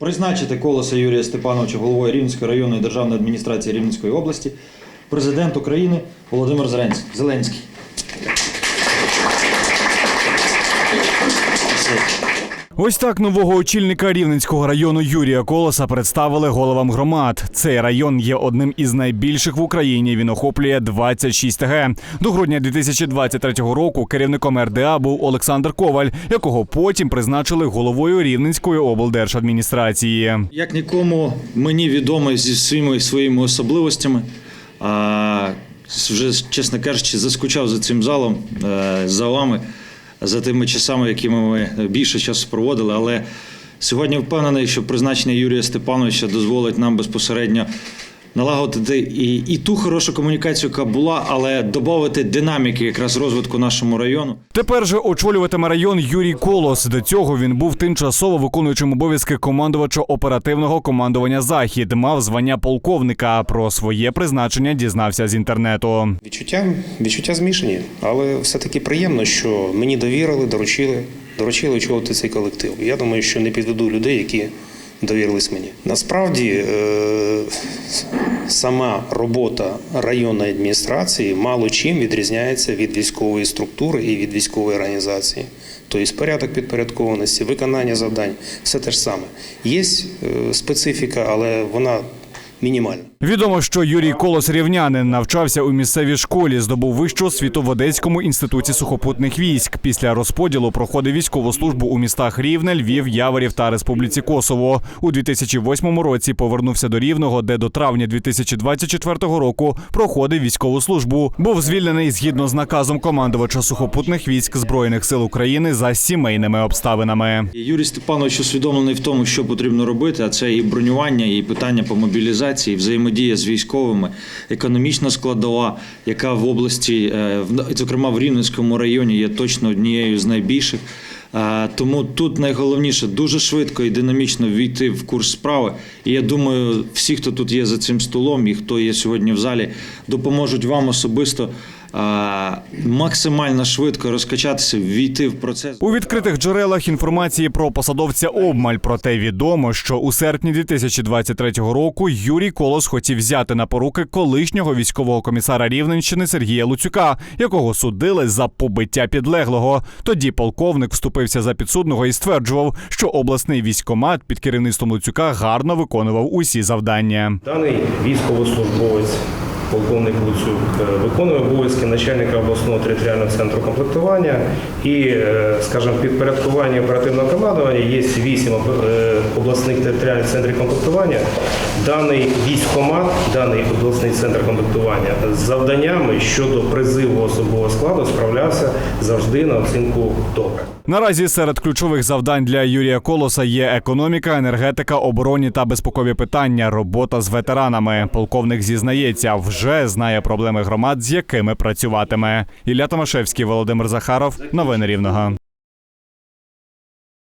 Призначити колоса Юрія Степановича головою Рівненської районної державної адміністрації Рівненської області, президент України Володимир Зеленський. Зеленський. Ось так нового очільника Рівненського району Юрія Колоса представили головам громад. Цей район є одним із найбільших в Україні. Він охоплює 26 ТГ. До грудня 2023 року керівником РДА був Олександр Коваль, якого потім призначили головою Рівненської облдержадміністрації. Як нікому мені відомо зі своїми своїми особливостями. А, вже, чесно кажучи, заскучав за цим залом, е, за вами, за тими часами, якими ми більше часу проводили. Але сьогодні впевнений, що призначення Юрія Степановича дозволить нам безпосередньо налагодити і, і ту хорошу комунікацію, яка була, але додати динаміки якраз розвитку нашому району. Тепер же очолюватиме район Юрій Колос. До цього він був тимчасово виконуючим обов'язки командувача оперативного командування Захід. Мав звання полковника. Про своє призначення дізнався з інтернету. Відчуття, відчуття змішані, але все-таки приємно, що мені довірили, доручили, доручили очолити цей колектив. Я думаю, що не підведу людей, які довірились мені. Насправді е, сама робота районної адміністрації мало чим відрізняється від військової структури і від військової організації. Тобто порядок підпорядкованості, виконання завдань, все те ж саме. Є е, специфіка, але вона мінімальна. Відомо, що Юрій Колос рівнянин навчався у місцевій школі, здобув вищу освіту в Одеському інституті сухопутних військ. Після розподілу проходив військову службу у містах Рівне, Львів, Яворів та Республіці Косово. У 2008 році повернувся до Рівного, де до травня 2024 року проходив військову службу. Був звільнений згідно з наказом командувача сухопутних військ збройних сил України за сімейними обставинами. Юрій Степанович усвідомлений в тому, що потрібно робити, а це і бронювання, і питання по мобілізації, і взаємодія з військовими, економічна складова, яка в області, е, зокрема в Рівненському районі, є точно однією з найбільших. Е, Тому тут найголовніше дуже швидко і динамічно війти в курс справи. І я думаю, всі, хто тут є за цим столом, і хто є сьогодні в залі, допоможуть вам особисто максимально швидко розкачатися, війти в процес. У відкритих джерелах інформації про посадовця обмаль. Проте відомо, що у серпні 2023 року Юрій Колос хотів взяти на поруки колишнього військового комісара Рівненщини Сергія Луцюка, якого судили за побиття підлеглого. Тоді полковник вступився за підсудного і стверджував, що обласний військомат під керівництвом Луцюка гарно виконував усі завдання. Даний військовослужбовець, полковник Луцюк, е, виконує обов'язки начальника обласного територіального центру комплектування і, е, скажімо, в підпорядкуванні оперативного командування є вісім е, обласних територіальних центрів комплектування. Даний військкомат, даний обласний центр комплектування з завданнями щодо призиву особового складу справлявся завжди на оцінку добре. Наразі серед ключових завдань для Юрія Колоса є економіка, енергетика, оборонні та безпекові питання, робота з ветеранами. Полковник зізнається, вже знає проблеми громад, з якими працюватиме. Ілля Томашевський, Володимир Захаров. Новини Рівного.